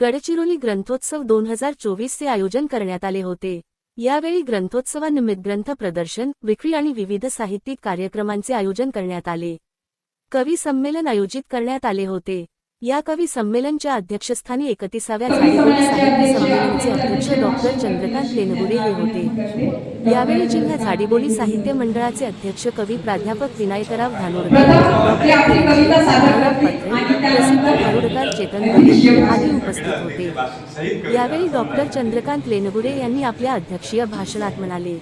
गडचिरोली ग्रंथोत्सव दोन हजार चोवीसचे आयोजन करण्यात आले होते. यावेळी ग्रंथोत्सवानिमित्त ग्रंथ प्रदर्शन विक्री आणि विविध साहित्यिक कार्यक्रमांचे आयोजन करण्यात आले. कवी संमेलन आयोजित करण्यात आले होते. या कवी संमेलनच्या अध्यक्षस्थानी एकतीसाव्या झाडीबोली साहित्य संमेलनाचे अध्यक्ष डॉक्टर चंद्रकांत लेनगुडे हे होते. यावेळी जिल्हा झाडीबोली साहित्य मंडळाचे अध्यक्ष कवी प्राध्यापक विनायकराव धानोरकर भारुडकार चेतन आदी उपस्थित होते. यावेळी डॉक्टर चंद्रकांत लेनगुडे यांनी आपल्या अध्यक्षीय भाषणात म्हणाले.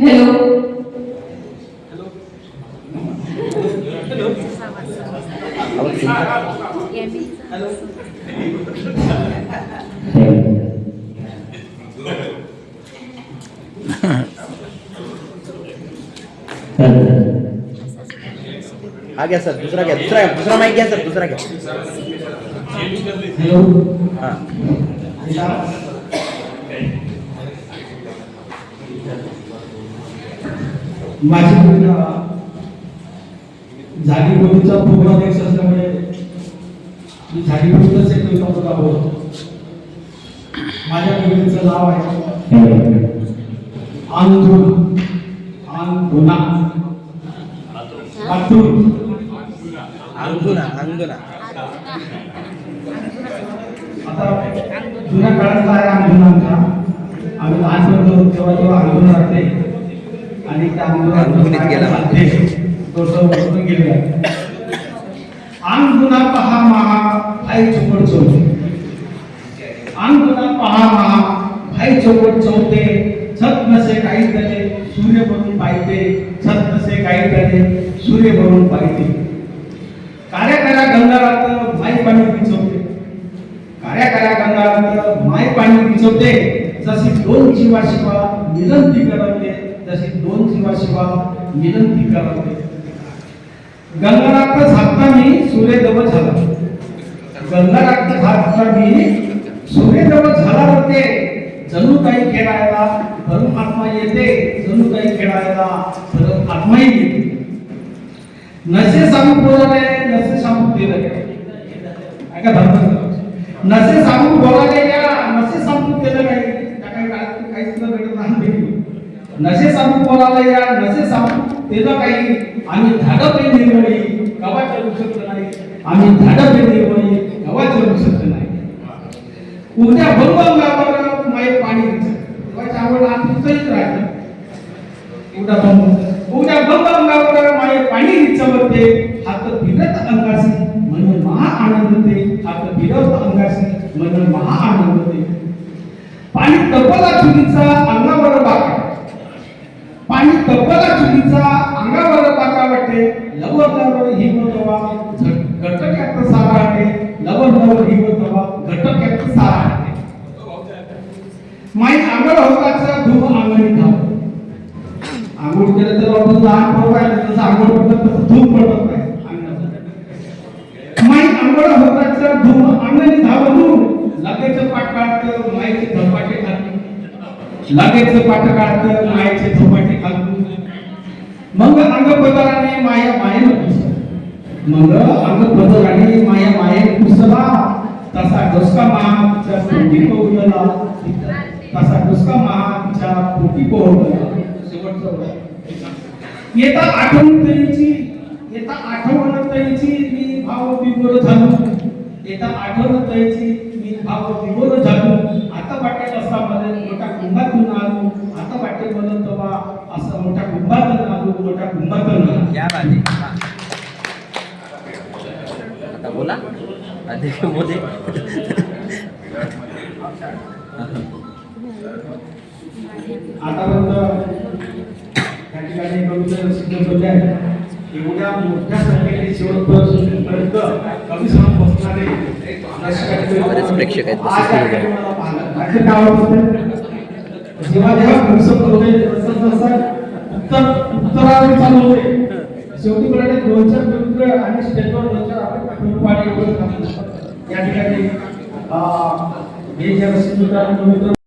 हॅलो. हॅलो हॅलो हा घ्या सर दुसरा घ्या दुसरा घ्या दुसरा माईक घ्या सर दुसरा घ्या. हॅलो. हा. माझी कविता झाडीबोलीचा पूर्वाध्यक्ष असल्यामुळे मी झाडीबोलीचाच एक बोला बोलतो. माझ्या कवितेचं नाव आहे. आंदोलन आंदोना. आतून अंगुना अंगुना आता जुन्या काळातला आहे आंदोलनाचा आम्ही लहानपण तेव्हा तेव्हा आंदोलन राहते आणि त्या अंगुनीत गेला. आंदोलन पहा महा भाई चोपड चौथे. आंदोना पहा महा भाई चोपड चौथे. छत नसे काही तले सूर्य बनून पाहिजे छत नसे काही तले सूर्य बनून पाहिजे कार्या करा गंगारात माई पाणी पिचवते. कार्या करा गंगारात माय पाणी पिचवते. जशी दोन जीवाशिवा निरंती करत तशी दोन जीवाशिवा विनंती करवते गंगारात साधता मी सूर्यदेव झाला. गंगारात साधता मी सूर्यदेव झाला होते. जणू काही खेळायला परमात्मा येते. जणू काही खेळायला परमात्माही येते. नसे सांगू बोलले नसे सांगू दिले ऐका धर्म नसे सांगू बोलाले नसे सांगू केलं नाही त्या काही काही सुद्धा भेटत नाही नशे सांगू कोणाला या नशे सांगू केलं काही. आम्ही धाडपे निर्मळी कवा चलू शकत नाही. आम्ही धाडपे निर्मळी कवा चलू शकत नाही. उद्या भगवान गावाला माहीत पाणी तेव्हा आवड आमचंच राहिलं उद्या भंग उद्या भंग गावाला माहीत पाणी रिचवते हात फिरत अंगाशी म्हणून महा आनंद ते हात फिरत अंगाशी म्हणून महा आनंद ते पाणी तपला चुकीचा अंगावर बाकी पाणी तपला चुलीचा अंगावर बाका वाटते लवणावर घटक घटक्यात सारा आहे. लवकर ही लवणावर घटक घटक्यात सारा आहे. माई अंगळ होताचा धूम अंगणी धाव आंघोळ केलं तर आपण लहान पोरं आहे ना, जसं आंघोळ पडत तसं धूम पडत नाही. माई अंगळ होताचा धूम अंगणी धावून लगेच पाठ काढत माईचे धपाटे खात लगेच पाठ काढत मायाचे चौपाटे घालून. मग अंग पदराने माया मायेन मग अंग पदराने माया मायेन पुसला तसा डोसका महाच्या पोटी पोहला तसा डोसका महाच्या पोटी पोहला शेवटचं येता आठवण तरीची येता आठवण तरीची मी भाव विभोर झालो. येता आठवण तरीची मी भाव विभोर झालो आता वाटेल असा मला मोठा कुंभातून आलो आता वाटेल मला तवा असं मोठा कुंभातून आलो मोठा कुंभातून आलो क्या बात आहे आता बोला. अधिक मोदी एवढ्या मोठ्या संख्येने शेवटपर्यंत बसणारे प्रेक्षक आहेत. जेव्हा जेव्हा होते उत्तर उत्तरावर चालू होते. शेवटी मला दोन चार मित्र आणि स्टेटवर दोन चार आपण पाठवून पाणी या ठिकाणी हे जे रसिक मित्र मित्र